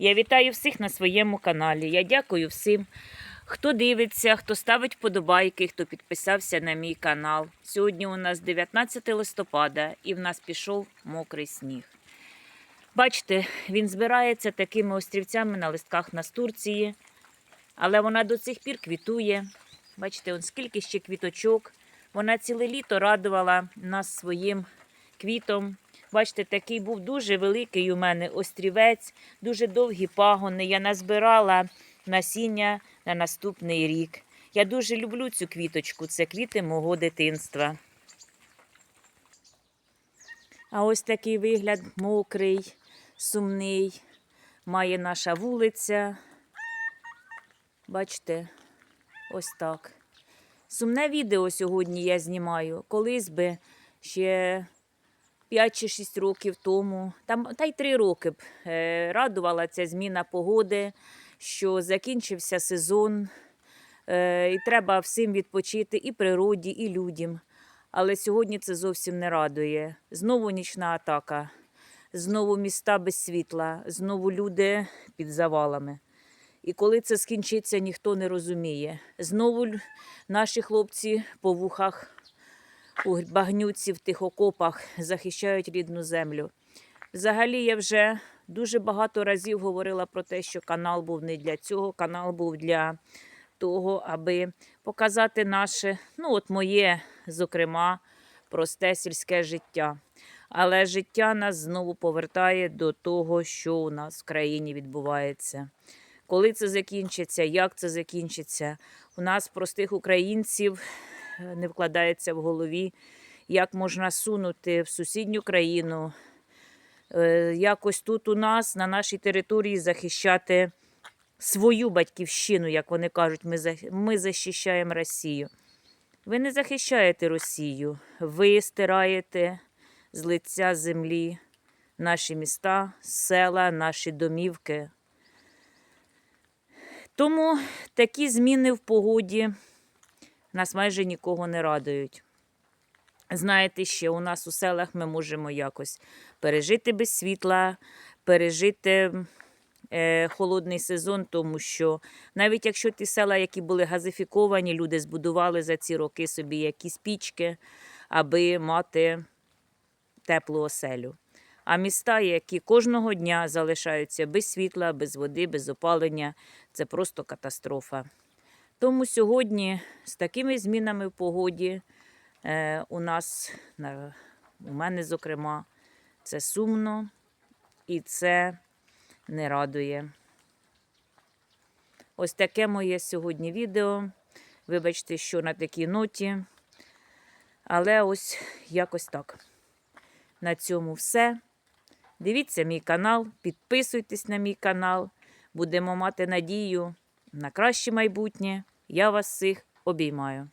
Я вітаю всіх на своєму каналі. Я дякую всім, хто дивиться, хто ставить вподобайки, хто підписався на мій канал. Сьогодні у нас 19 листопада і в нас пішов мокрий сніг. Бачите, він збирається такими острівцями на листках настурції, але вона до цих пір квітує. Бачите, он скільки ще квіточок. Вона ціле літо радувала нас своїм квітом. Бачите, такий був дуже великий у мене острівець, дуже довгі пагони. Я назбирала насіння на наступний рік. Я дуже люблю цю квіточку, це квіти мого дитинства. А ось такий вигляд мокрий, сумний, має наша вулиця. Бачите, ось так. Сумне відео сьогодні я знімаю. Колись би ще 5 чи 6 років тому, там, та й 3 роки б е, радувала ця зміна погоди, що закінчився сезон, е, і треба всім відпочити і природі, і людям. Але сьогодні це зовсім не радує. Знову нічна атака, знову міста без світла, знову люди під завалами. І коли це скінчиться, ніхто не розуміє. Знову наші хлопці по вухах у багнюці в тих окопах захищають рідну землю. Взагалі, я вже дуже багато разів говорила про те, що канал був не для цього, канал був для того, аби показати наше, ну от моє, зокрема, просте сільське життя. Але життя нас знову повертає до того, що у нас в країні відбувається. Коли це закінчиться, як це закінчиться, у нас, простих українців, не вкладається в голові, як можна сунути в сусідню країну, е, якось тут у нас, на нашій території, захищати свою батьківщину, як вони кажуть, ми, ми захищаємо Росію. Ви не захищаєте Росію, ви стираєте з лиця землі наші міста, села, наші домівки. Тому такі зміни в погоді нас майже нікого не радують. Знаєте, ще у нас у селах ми можемо якось пережити без світла, пережити е, холодний сезон, тому що навіть якщо ті села, які були газифіковані, люди збудували за ці роки собі якісь пічки, аби мати теплу оселю. А міста, які кожного дня залишаються без світла, без води, без опалення, це просто катастрофа. Тому сьогодні з такими змінами в погоді е, у нас, на- у мене, зокрема, це сумно і це не радує. Ось таке моє сьогодні відео. Вибачте, що на такій ноті. Але ось якось так. На цьому все. Дивіться мій канал, підписуйтесь на мій канал. Будемо мати надію на краще майбутнє. Я вас всіх обіймаю.